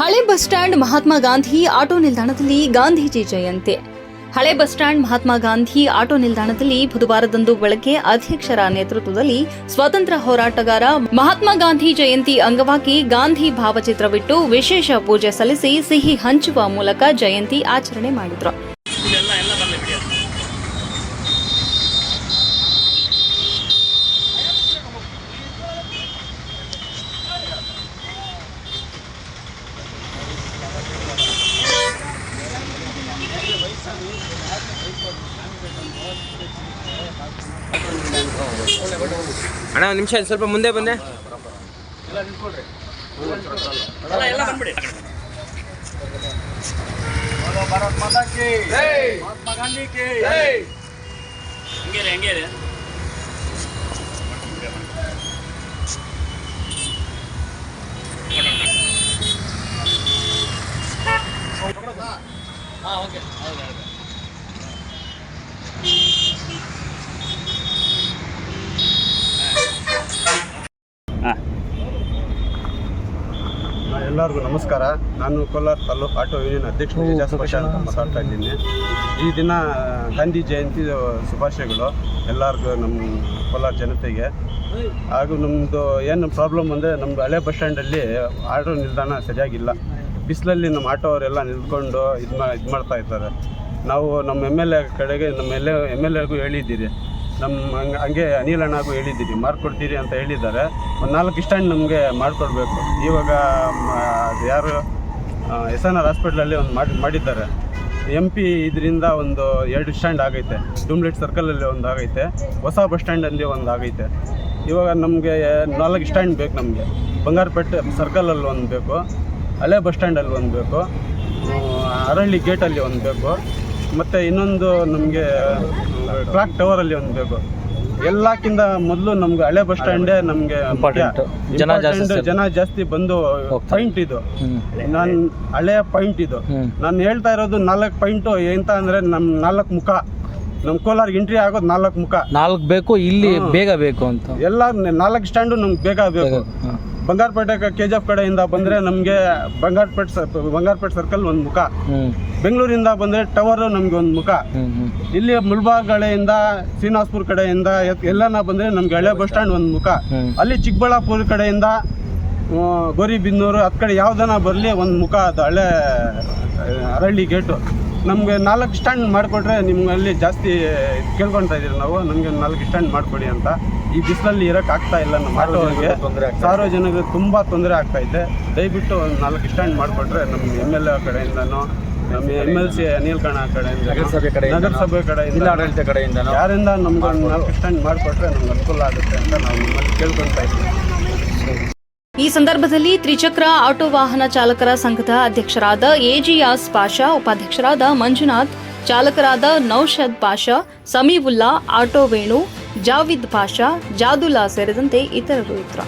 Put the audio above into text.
ಹಳೆ bus stand Mahatma Gandhi auto ನಿಲ್ದಾಣದಲ್ಲಿ ಗಾಂಧೀಜಿ ಜಯಂತಿ. ಹಳೆ bus stand Mahatma Gandhi auto ನಿಲ್ದಾಣದಲ್ಲಿ ಬುಧವಾರದಂದು ಬೆಳಗ್ಗೆ ಅಧ್ಯಕ್ಷರ ನೇತೃತ್ವದಲ್ಲಿ ಸ್ವಾತಂತ್ರ್ಯ ಹೋರಾಟಗಾರ ಮಹಾತ್ಮ ಗಾಂಧಿ ಜಯಂತಿ ಅಂಗವಾಗಿ ಗಾಂಧಿ ಭಾವಚಿತ್ರವಿಟ್ಟು ವಿಶೇಷ ಪೂಜೆ ಸಲ್ಲಿಸಿ ಸಿಹಿ ಹಂಚುವ ಮೂಲಕ ಜಯಂತಿ ಆಚರಣೆ ಮಾಡಿದರು ಇದೆಲ್ಲ ಎಲ್ಲ ಬರಲಿ ಬಿಡಿ ಅದು. ಅಣ್ಣ ಒಂದು ನಿಮಿಷ ಸ್ವಲ್ಪ ಮುಂದೆ ಬಂದೆ. ಎಲ್ಲ ಎಲ್ಲ ಬಂದ್ಬಿಡಿ ಹಂಗೆ ರೀ ಹಂಗೆ ರೀ ಹಾಂ ಎಲ್ಲರಿಗೂ ನಮಸ್ಕಾರ. ನಾನು ಕೋಲಾರ ತಾಲೂಕು ಆಟೋ ಯೂನಿಯನ್ ಅಧ್ಯಕ್ಷ ಅಂತ ಮಾತಾಡ್ತಾ ಇದ್ದೀನಿ ಈ ದಿನ ಗಾಂಧಿ ಜಯಂತಿ ಶುಭಾಶಯಗಳು ಎಲ್ಲರಿಗೂ ನಮ್ಮ ಕೋಲಾರ ಜನತೆಗೆ. ಹಾಗೂ ನಮ್ಮದು ಏನು ಪ್ರಾಬ್ಲಮ್ ಅಂದರೆ ನಮ್ಮದು ಹಳೆ ಬಸ್ ಸ್ಟ್ಯಾಂಡಲ್ಲಿ ಆಟೋ ನಿಲ್ದಾಣ ಸರಿಯಾಗಿಲ್ಲ. ಬಿಸಿಲಲ್ಲಿ ನಮ್ಮ ಆಟೋ ಅವರೆಲ್ಲ ನಿಲ್ಕೊಂಡು ಇದು ಮಾ ಇದು ಮಾಡ್ತಾ ಇದ್ದಾರೆ. ನಾವು ನಮ್ಮ ಎಂ ಎಲ್ ಎ ಕಡೆಗೆ ನಮ್ಮ ಎಲ್ ಎಂ ಎಲ್ ಎಗೂ ಹೇಳಿದ್ದೀರಿ. ನಮ್ಮ ಹಂಗೆ ಹಂಗೆ ಅನಿಲ್ ಅಣ್ಣಗೂ ಹೇಳಿದ್ದೀರಿ ಮಾಡಿಕೊಡ್ತೀರಿ ಅಂತ ಹೇಳಿದ್ದಾರೆ. ಒಂದು ನಾಲ್ಕು ಸ್ಟ್ಯಾಂಡ್ ನಮಗೆ ಮಾಡಿಕೊಡ್ಬೇಕು. ಇವಾಗ ಯಾರು ಎಸ್ ಎನ್ ಆರ್ ಹಾಸ್ಪಿಟ್ಲಲ್ಲಿ ಒಂದು ಮಾಡಿ ಮಾಡಿದ್ದಾರೆ. ಎಂ ಪಿ ಇದರಿಂದ ಒಂದು ಎರಡು ಸ್ಟ್ಯಾಂಡ್ ಆಗೈತೆ. ಡೂಮ್ಲೆಟ್ ಸರ್ಕಲಲ್ಲಿ ಒಂದು ಆಗೈತೆ. ಹೊಸ ಬಸ್ ಸ್ಟ್ಯಾಂಡಲ್ಲಿ ಒಂದು ಆಗೈತೆ. ಇವಾಗ ನಮಗೆ ನಾಲ್ಕು ಸ್ಟ್ಯಾಂಡ್ ಬೇಕು ನಮಗೆ. ಬಂಗಾರಪೇಟೆ ಸರ್ಕಲಲ್ಲಿ ಒಂದು ಬೇಕು. ಹಳೆ ಬಸ್ ಸ್ಟ್ಯಾಂಡಲ್ಲಿ ಒಂದು ಬೇಕು. ಅರಳ್ಳಿ ಗೇಟಲ್ಲಿ ಒಂದು ಬೇಕು. ಮತ್ತು ಇನ್ನೊಂದು ನಮಗೆ ಕ್ಲಾಕ್ ಅಲ್ಲಿ ಒಂದು ಬೇಕು. ಎಲ್ಲಕ್ಕಿಂತ ಮೊದಲು ನಮ್ಗೆ ಹಳೆ ಬಸ್ ಸ್ಟ್ಯಾಂಡೇ ನಮಗೆ ಜನ ಜಾಸ್ತಿ ಜನ ಜಾಸ್ತಿ ಬಂದು ಪಾಯಿಂಟ್ ಇದು. ನಾನು ಹಳೆಯ ಪಾಯಿಂಟ್ ಇದು. ನಾನು ಹೇಳ್ತಾ ಇರೋದು ನಾಲ್ಕು ಪಾಯಿಂಟು ಎಂತ ಅಂದ್ರೆ ನಮ್ಮ ನಾಲ್ಕು ಮುಖ. ನಮ್ಮ ಕೋಲಾರ ಎಂಟ್ರಿ ಆಗೋದು ನಾಲ್ಕು ಮುಖ. ನಾಲ್ಕು ಬೇಕು ಇಲ್ಲಿ ಬೇಗ ಬೇಕು ಅಂತ. ಎಲ್ಲ ನಾಲ್ಕು ಸ್ಟ್ಯಾಂಡು ನಮ್ಗೆ ಬೇಗ ಬೇಕು. ಬಂಗಾರಪೇಟೆ ಕೆ ಜಿ ಎಫ್ ಕಡೆಯಿಂದ ಬಂದರೆ ನಮಗೆ ಬಂಗಾರಪೇಟೆ ಬಂಗಾರಪೇಟೆ ಸರ್ಕಲ್ ಒಂದು ಮುಖ. ಬೆಂಗಳೂರಿಂದ ಬಂದರೆ ಟವರು ನಮಗೆ ಒಂದು ಮುಖ. ಇಲ್ಲಿ ಮುಲ್ಬಾಗ್ ಕಡೆಯಿಂದ ಶ್ರೀನಿವಾಸ್ಪುರ ಕಡೆಯಿಂದ ಎಲ್ಲನ ಬಂದರೆ ನಮಗೆ ಹಳೆ ಬಸ್ ಸ್ಟ್ಯಾಂಡ್ ಒಂದು ಮುಖ. ಅಲ್ಲಿ ಚಿಕ್ಕಬಳ್ಳಾಪುರ ಕಡೆಯಿಂದ ಆ, ಅತ್ ಕಡೆ ಯಾವ್ದನ ಬರಲಿ ಒಂದು ಮುಖ ಅದು ಹಳೆ ಅರಳ್ಳಿ ಗೇಟು ನಮಗೆ ನಾಲ್ಕು ಸ್ಟ್ಯಾಂಡ್ ಮಾಡಿಕೊಟ್ರೆ ನಿಮ್ಮಲ್ಲಿ ಜಾಸ್ತಿ ಕೇಳ್ಕೊತಾ ಇದ್ದೀರಿ ನಾವು. ನಮಗೆ ನಾಲ್ಕು ಸ್ಟ್ಯಾಂಡ್ ಮಾಡಿಕೊಡಿ ಅಂತ. ಈ ಬಿಸಿಲಲ್ಲಿ ಇರೋಕೆ ಆಗ್ತಾ ಇಲ್ಲ ನಮ್ಮ ಆಟೋಗೆ ಸಾರ್ವಜನಿಕರಿಗೆ ತುಂಬ ತೊಂದರೆ ಆಗ್ತಾ ಇದೆ. ದಯವಿಟ್ಟು ಒಂದು ನಾಲ್ಕು ಸ್ಟ್ಯಾಂಡ್ ಮಾಡಿಕೊಟ್ರೆ ನಮ್ಮ ಎಂ ಎಲ್ ಎ ಕಡೆಯಿಂದನೂ ನಮ್ಮ ಎಂ ಎಲ್ ಸಿ ಅನಿಲ್ ಕಣ ಕಡೆಯಿಂದ ನಗರಸಭೆ ಕಡೆಯಿಂದ ನಗರಸಭೆ ಕಡೆಯಿಂದ ಜಿಲ್ಲಾಡಳಿತ ಕಡೆಯಿಂದ ಯಾರಿಂದ ನಮ್ಗೆ ನಾಲ್ಕು ಸ್ಟ್ಯಾಂಡ್ ಮಾಡಿಕೊಟ್ರೆ ನಮ್ಗೆ ಅನುಕೂಲ ಆಗುತ್ತೆ ಅಂತ ನಾವು ನಿಮ್ಮಲ್ಲಿ ಕೇಳ್ಕೊತಾ ಇದ್ದೀವಿ. ಈ ಸಂದರ್ಭದಲ್ಲಿ ತ್ರಿಚಕ್ರ ಆಟೋ ವಾಹನ ಚಾಲಕರ ಸಂಘದ ಅಧ್ಯಕ್ಷರಾದ ಎಜಿಯಾಸ್ ಪಾಷಾ, ಉಪಾಧ್ಯಕ್ಷರಾದ ಮಂಜುನಾಥ್, ಚಾಲಕರಾದ ನೌಷದ್ ಪಾಷಾ, ಸಮೀವುಲ್ಲಾ, ಆಟೋ ವೇಣು, ಜಾವಿದ್ ಪಾಷಾ, ಜಾದುಲ್ಲಾ ಸೇರಿದಂತೆ ಇತರರು ಇದ್ದರು.